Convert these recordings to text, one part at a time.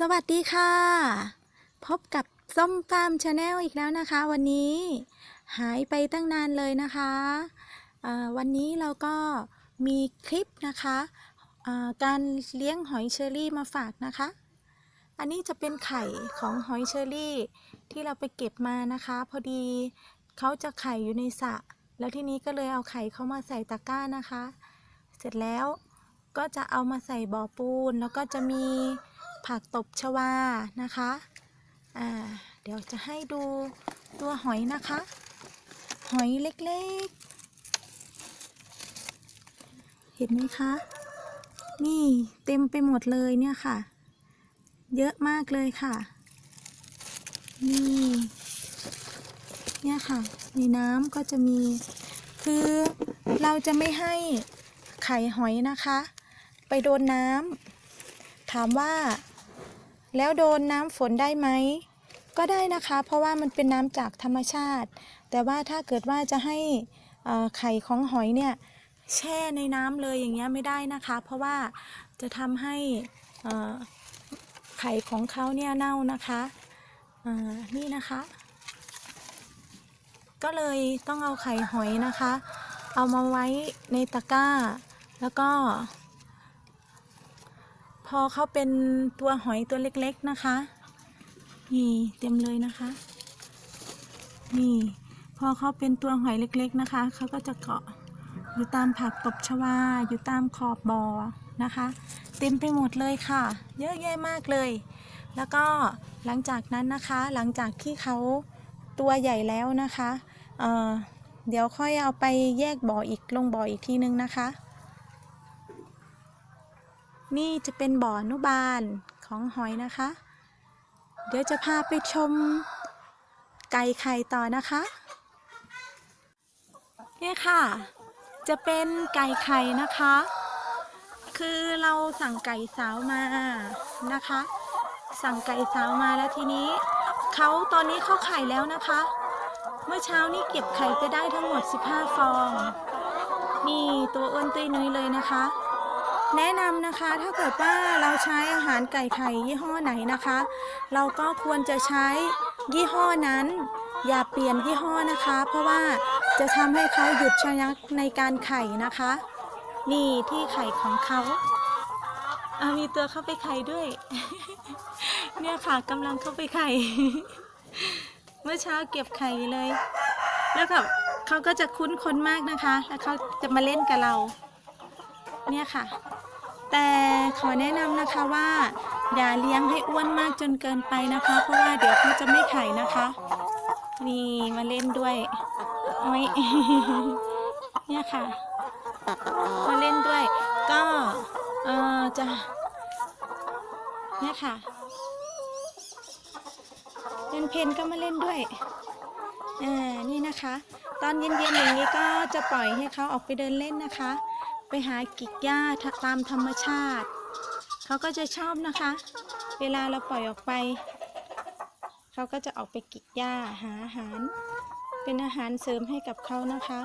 สวัสดีค่ะ พบกับส้มฟาร์มชาแนลอีกแล้วนะคะ วันนี้หายไปตั้งนานเลยนะคะวันนี้เราก็มีคลิปนะคะการเลี้ยงหอยเชอรี่มาฝากนะคะ อันนี้จะเป็นไข่ของหอยเชอรี่ที่เราไปเก็บมานะคะ พอดีเขาจะไข่อยู่ในสระแล้วทีนี้ก็เลยเอาไข่เขามาใส่ตะกร้านะคะ เสร็จแล้วก็จะเอามาใส่บ่อปูนแล้วก็จะมี ผักตบชวานะคะอ่าเดี๋ยวจะให้ดูตัวหอยนะคะ หอยเล็กๆ เห็นไหมคะ นี่เต็มไปหมดเลยเนี่ยค่ะ เยอะมากเลยค่ะ นี่เนี่ยค่ะ ในน้ำก็จะมี คือเราจะไม่ให้ไข่หอยนะคะ ไปโดนน้ำถามว่า แล้วโดนน้ำฝนได้ไหมก็ได้นะคะ เพราะว่ามันเป็นน้ำจากธรรมชาติ แต่ว่าถ้าเกิดว่าจะให้ไข่ของหอยเนี่ยแช่ในน้ำเลยอย่างเงี้ยไม่ได้นะคะ เพราะว่าจะทำให้ไข่ของเขาเนี่ยเน่านะคะอ่านี่นะคะ ก็เลยต้องเอาไข่หอยนะคะ เอามาไว้ในตะกร้า แล้วก็ อเขาเป็นตัวหอยตัวเล็กๆนะคะ นี่เต็มเลยนะคะ นี่ พอเขาเป็นตัวหอยเล็กๆนะคะ เขาก็จะเกาะอยู่ตามผักตบชวา อยู่ตามขอบบ่อนะคะ เต็มไปหมดเลยค่ะ เยอะแยะมากเลย แล้วก็หลังจากนั้นนะคะ หลังจากที่เขาตัวใหญ่แล้วนะคะเเดี๋ยวค่อยเอาไปแยกบ่ออีกลงบ่ออีกทีนึงนะคะ นี่จะเป็นบ่อนุบาลของหอยนะคะ เดี๋ยวจะพาไปชมไก่ไข่ต่อนะคะเนี่ยค่ะ จะเป็นไก่ไข่นะคะ คือเราสั่งไก่สาวมานะคะ สั่งไก่สาวมาแล้วทีนี้เขาตอนนี้เขาไข่แล้วนะคะ เมื่อเช้านี่เก็บไข่ไปได้ทั้งหมด 15 ฟอง นี่ตัวอ้วนตุ้ยนุ้ยเลยนะคะ แนะนำนะคะถ้าเกิดว่าเราใช้อาหารไก่ไข่ยี่ห้อไหนนะคะ เราก็ควรจะใช้ยี่ห้อนั้น อย่าเปลี่ยนยี่ห้อนะคะ เพราะว่าจะทำให้เขาหยุดชะงักในการไข่นะคะ นี่ที่ไข่ของเขาอามีตัวเข้าไปไข่ด้วย เนี่ยค่ะกำลังเข้าไปไข่ เมื่อเช้าเก็บไข่เลย แล้วก็เขาก็จะคุ้นคนมากนะคะ แล้วเขาจะมาเล่นกับเรา เนี่ยค่ะ แต่ขอแนะนำนะคะว่า อย่าเลี้ยงให้อ้วนมากจนเกินไปนะคะ เพราะว่าเดี๋ยวเขาจะไม่ไข่นะคะ นี่มาเล่นด้วยโอ้ยเนี่ยค่ะ มาเล่นด้วย ก็เออจะเนี่ยค่ะเล่นเพนก็มาเล่นด้วยอ่านี่นะคะ ตอนเย็นๆอย่างนี้ก็จะปล่อยให้เขาออกไปเดินเล่นนะคะ ไปหากิกหญ้าตามธรรมชาติ เขาก็จะชอบนะคะ เวลาเราปล่อยออกไป เขาก็จะออกไปกิกหญ้าหาอาหาร เป็นอาหารเสริมให้กับเขานะคะ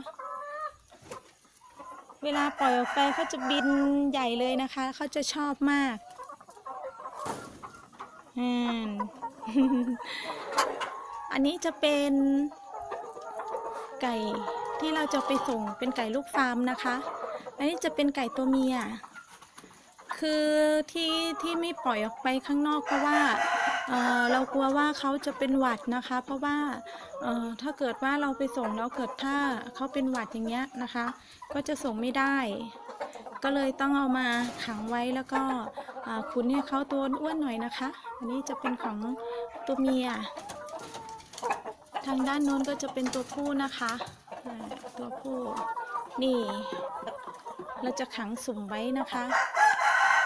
เวลาปล่อยออกไปเขาจะบินใหญ่เลยนะคะ เขาจะชอบมากอันนี้จะเป็นไก่ที่เราจะไปส่งเป็นไก่ลูกฟาร์มนะคะ อันนี้จะเป็นไก่ตัวเมีย คือที่ที่ไม่ปล่อยออกไปข้างนอกเพราะว่าเเรากลัวว่าเขาจะเป็นหวัดนะคะ เพราะว่าถ้าเกิดว่าเราไปส่งแล้วเกิดถ้าเขาเป็นหวัดอย่างเงี้ยนะคะ ก็จะส่งไม่ได้ ก็เลยต้องเอามาขังไว้แล้วก็อ่าขุนให้เขาตัวอ้วนหน่อยนะคะ อันนี้จะเป็นของตัวเมีย ทางด้านโน้นก็จะเป็นตัวผู้นะคะ ตัวผู้ นี่ เราจะขังสุ่มไว้นะคะ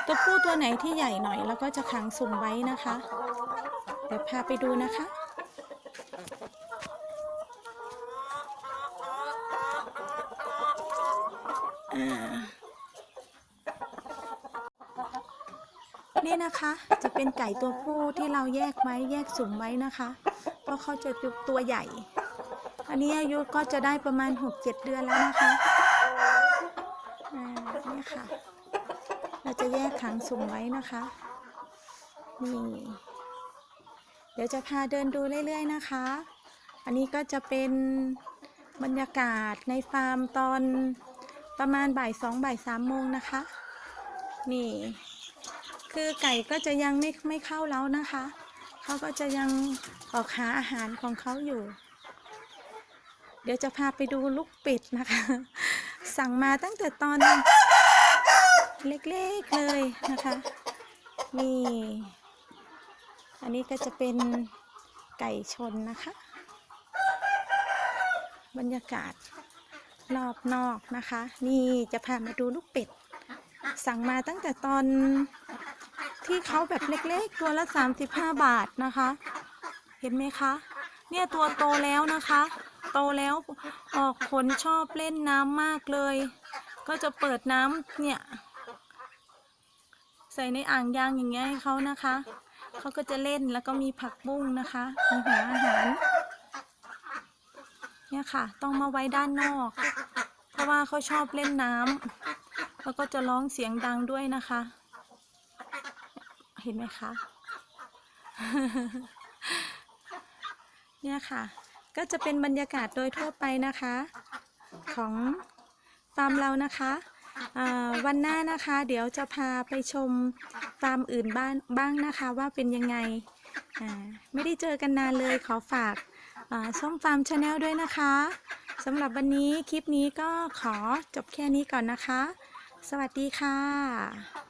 ตัวผู้ตัวไหนที่ใหญ่หน่อยเราก็จะขังสุ่มไว้นะคะ เดี๋ยวพาไปดูนะคะนี่นะคะจะเป็นไก่ตัวผู้ที่เราแยกไว้แยกสุ่มไว้นะคะ เพราะเขาจะตัวใหญ่ อันนี้อายุก็จะได้ประมาณ 6-7 เดือนแล้วนะคะ ค่ะเราจะแยกขังสุ่มไว้นะคะ นี่ เดี๋ยวจะพาเดินดูเรื่อยๆนะคะ อันนี้ก็จะเป็นบรรยากาศในฟาร์มตอนประมาณบ่ายสองบ่ายสามโมงนะคะ นี่ คือไก่ก็จะยังไม่ไม่เข้าแล้วนะคะ เขาก็จะยังออกหาอาหารของเขาอยู่ เดี๋ยวจะพาไปดูลูกเป็ดนะคะ สั่งมาตั้งแต่ตอน เล็กๆเลยนะคะนี่อันนี้ก็จะเป็นไก่ชนนะคะ บรรยากาศรอบนอกนะคะ นี่จะพามาดูลูกเป็ด สั่งมาตั้งแต่ตอนที่เขาแบบเล็กๆ ตัวละ 35 บาทนะคะ เห็นไหมคะ เนี่ยตัวโตแล้วนะคะ โตแล้วออกผลชอบเล่นน้ำมากเลย ก็จะเปิดน้ำเนี่ย ใส่ในอ่างยางอย่างเงี้ยให้เขานะคะ เขาก็จะเล่นแล้วก็มีผักบุ้งนะคะมีหัวอาหาร เนี่ยค่ะ ต้องมาไว้ด้านนอก เพราะว่าเขาชอบเล่นน้ำแล้วก็จะร้องเสียงดังด้วยนะคะ เห็นไหมคะ เนี่ยค่ะ ก็จะเป็นบรรยากาศโดยทั่วไปนะคะ ของฟาร์มเรานะคะ วันหน้านะคะ เดี๋ยวจะพาไปชมฟาร์มอื่นบ้างบ้างนะคะว่าเป็นยังไง ไม่ได้เจอกันนานเลยขอฝากช่องฟาร์มชาแนลด้วยนะคะสำหรับวันนี้คลิปนี้ก็ขอจบแค่นี้ก่อนนะคะ สวัสดีค่ะ